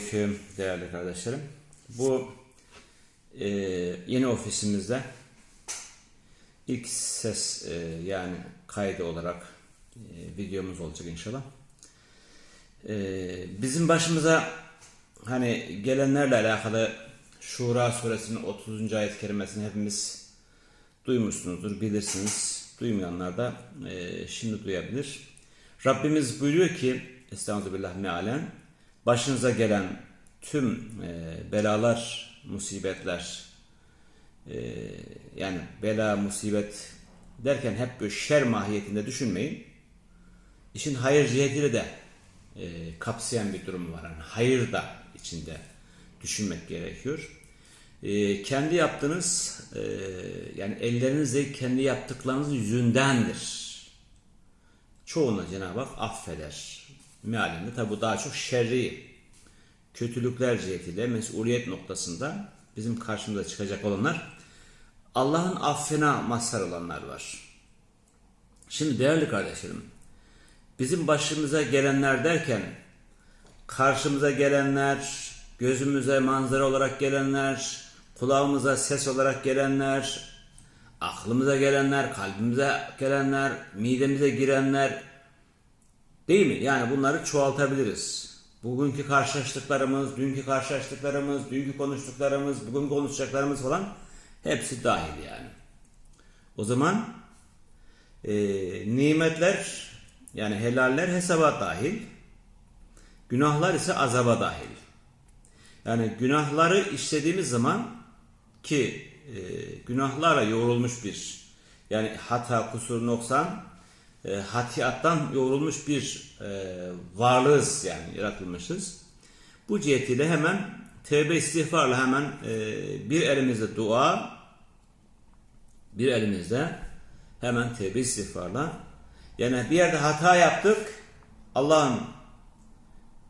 Selamünaleyküm değerli kardeşlerim. Bu e, yeni ofisimizde ilk ses e, yani kaydı olarak e, videomuz olacak inşallah. E, bizim başımıza hani gelenlerle alakalı Şura suresinin 30. ayet kerimesini hepimiz duymuşsunuzdur, bilirsiniz. Duymayanlar da e, şimdi duyabilir. Rabbimiz buyuruyor ki Estağfirullah mealen başınıza gelen tüm e, belalar, musibetler e, yani bela, musibet derken hep böyle şer mahiyetinde düşünmeyin. İşin hayır cihetiyle de e, kapsayan bir durum var. Yani hayır da içinde düşünmek gerekiyor. E, kendi yaptığınız e, yani ellerinizle kendi yaptıklarınız yüzündendir. Çoğuna Cenab-ı Hak affeder. Mealinde tabi bu daha çok şerri kötülükler cihetiyle mesuliyet noktasında bizim karşımıza çıkacak olanlar Allah'ın affına mazhar olanlar var. Şimdi değerli kardeşlerim bizim başımıza gelenler derken karşımıza gelenler, gözümüze manzara olarak gelenler, kulağımıza ses olarak gelenler, aklımıza gelenler, kalbimize gelenler, midemize girenler değil mi? Yani bunları çoğaltabiliriz. Bugünkü karşılaştıklarımız, dünkü karşılaştıklarımız, dünkü konuştuklarımız, bugün konuşacaklarımız falan hepsi dahil yani. O zaman e, nimetler yani helaller hesaba dahil, günahlar ise azaba dahil. Yani günahları işlediğimiz zaman ki e, günahlarla yoğrulmuş bir yani hata, kusur, noksan e, hatiyattan yoğrulmuş bir e, varlığız yani yaratılmışız. Bu cihetiyle hemen tevbe istiğfarla hemen e, bir elimizde dua bir elimizde hemen tevbe istiğfarla. Yani bir yerde hata yaptık Allah'ım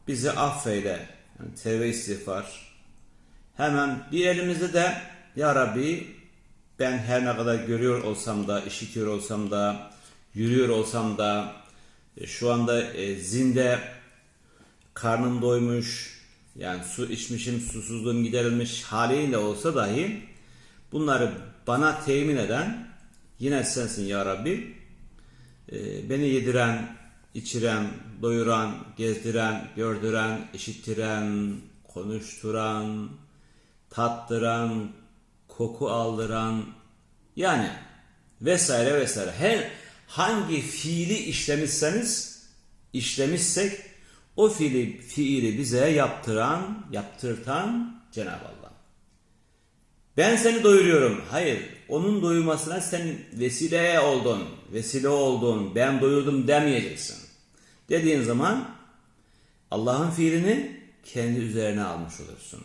bizi affeyle. Yani tevbe istiğfar. Hemen bir elimizde de ya Rabbi ben her ne kadar görüyor olsam da, işitiyor olsam da, yürüyor olsam da, e, şu anda e, zinde karnım doymuş, yani su içmişim, susuzluğum giderilmiş haliyle olsa dahi bunları bana temin eden yine sensin ya Rabbi. E, beni yediren, içiren, doyuran, gezdiren, gördüren, işittiren, konuşturan, tattıran, koku aldıran yani vesaire vesaire her hangi fiili işlemişseniz işlemişsek o fiili, fiili bize yaptıran, yaptırtan Cenab-ı Allah. Ben seni doyuruyorum. Hayır, onun doyurmasına sen vesile oldun, vesile oldun, ben doyurdum demeyeceksin. Dediğin zaman Allah'ın fiilini kendi üzerine almış olursun.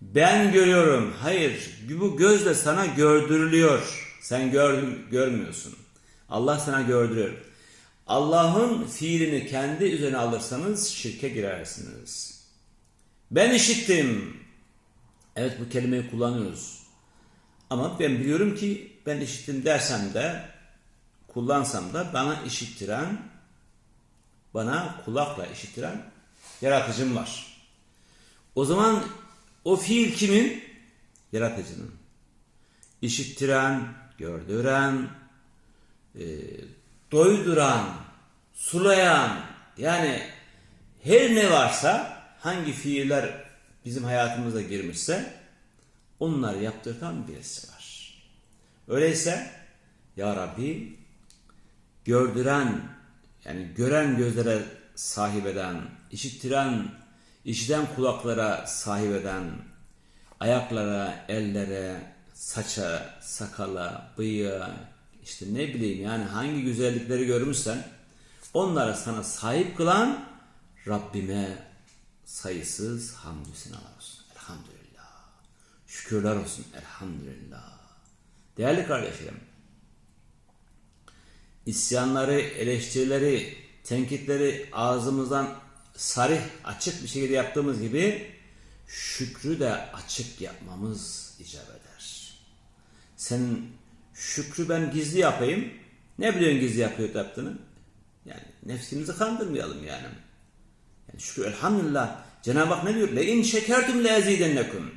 Ben görüyorum. Hayır, bu gözle sana gördürülüyor. Sen gör, görmüyorsun. Allah sana gördürüyor. Allah'ın fiilini kendi üzerine alırsanız şirke girersiniz. Ben işittim. Evet bu kelimeyi kullanıyoruz. Ama ben biliyorum ki ben işittim dersem de kullansam da bana işittiren, bana kulakla işittiren yaratıcım var. O zaman o fiil kimin? Yaratıcının. İşittiren, gördüren, e, doyduran, sulayan yani her ne varsa hangi fiiller bizim hayatımıza girmişse onları yaptırtan birisi var. Öyleyse Ya Rabbi gördüren yani gören gözlere sahip eden, işittiren, işiten kulaklara sahip eden, ayaklara, ellere, saça, sakala, bıyığa, işte ne bileyim yani hangi güzellikleri görmüşsen onlara sana sahip kılan Rabbime sayısız hamdü senalar olsun. Elhamdülillah. Şükürler olsun. Elhamdülillah. Değerli kardeşlerim, isyanları, eleştirileri, tenkitleri ağzımızdan sarih, açık bir şekilde yaptığımız gibi şükrü de açık yapmamız icap eder. Sen şükrü ben gizli yapayım. Ne biliyorsun gizli yapıyor yaptığını? Yani nefsimizi kandırmayalım yani. yani şükür elhamdülillah Cenab-ı Hak ne diyor? Le in şekertum le ezidennekum.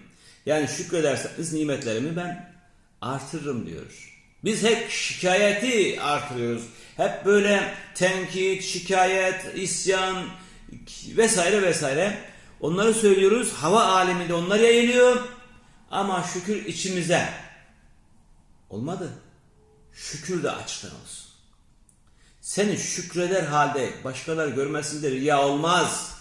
Yani şükrederseniz nimetlerimi ben artırırım diyor. Biz hep şikayeti artırıyoruz. Hep böyle tenkit, şikayet, isyan vesaire vesaire. Onları söylüyoruz. Hava aleminde onlar yayılıyor. Ama şükür içimize. Olmadı. Şükür de açıktan olsun. Seni şükreder halde başkaları görmesinde riya olmaz.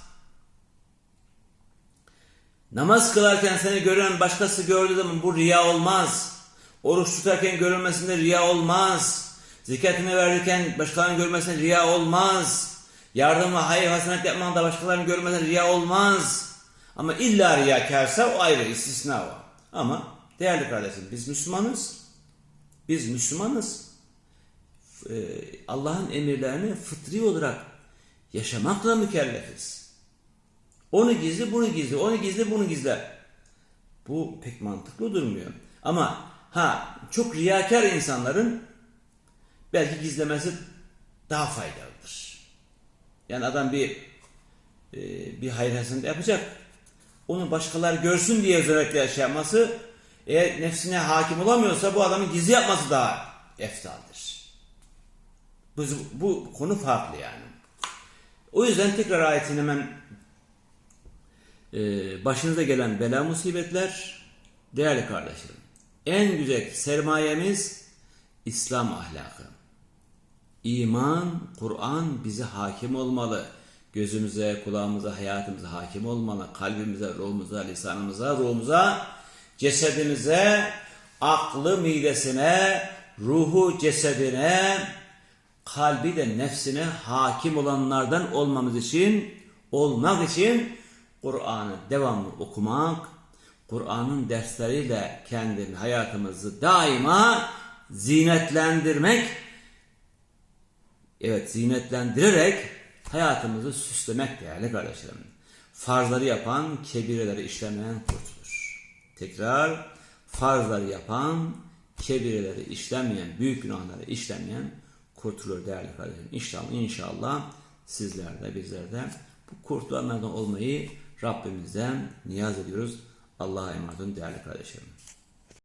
Namaz kılarken seni gören başkası gördüğü zaman bu riya olmaz. Oruç tutarken görülmesinde riya olmaz. Zekatını verirken başkalarının görmesinde riya olmaz. Yardım ve hayır hasenet yapman da başkalarının görmesinde riya olmaz. Ama illa riyakarsa o ayrı istisna var. Ama değerli kardeşim biz Müslümanız. Biz Müslümanız. Ee, Allah'ın emirlerini fıtri olarak yaşamakla mükellefiz. Onu gizli, bunu gizli, onu gizli, bunu gizle. Bu pek mantıklı durmuyor. Ama ha çok riyakar insanların belki gizlemesi daha faydalıdır. Yani adam bir e, bir hayır hasenet yapacak. Onu başkalar görsün diye özellikle şey yapması eğer nefsine hakim olamıyorsa bu adamın gizli yapması daha eftaldir. Bu, bu konu farklı yani. O yüzden tekrar ayetin hemen e, başınıza gelen bela musibetler değerli kardeşlerim. En güzel sermayemiz İslam ahlakı. İman, Kur'an bize hakim olmalı. Gözümüze, kulağımıza, hayatımıza hakim olmalı. Kalbimize, ruhumuza, lisanımıza, ruhumuza, cesedimize, aklı midesine, ruhu cesedine, kalbi de nefsine hakim olanlardan olmamız için, olmak için Kur'an'ı devamlı okumak, Kur'an'ın dersleriyle kendi hayatımızı daima zinetlendirmek, evet zinetlendirerek hayatımızı süslemek değerli kardeşlerim. Farzları yapan, kebireleri işlemeyen kurtulur. Tekrar, farzları yapan, kebireleri işlemeyen, büyük günahları işlemeyen kurtulur değerli kardeşlerim. İnşallah, inşallah sizler de bizler de bu kurtulanlardan olmayı Rabbimizden niyaz ediyoruz. Allah'a emanet olun değerli kardeşlerim.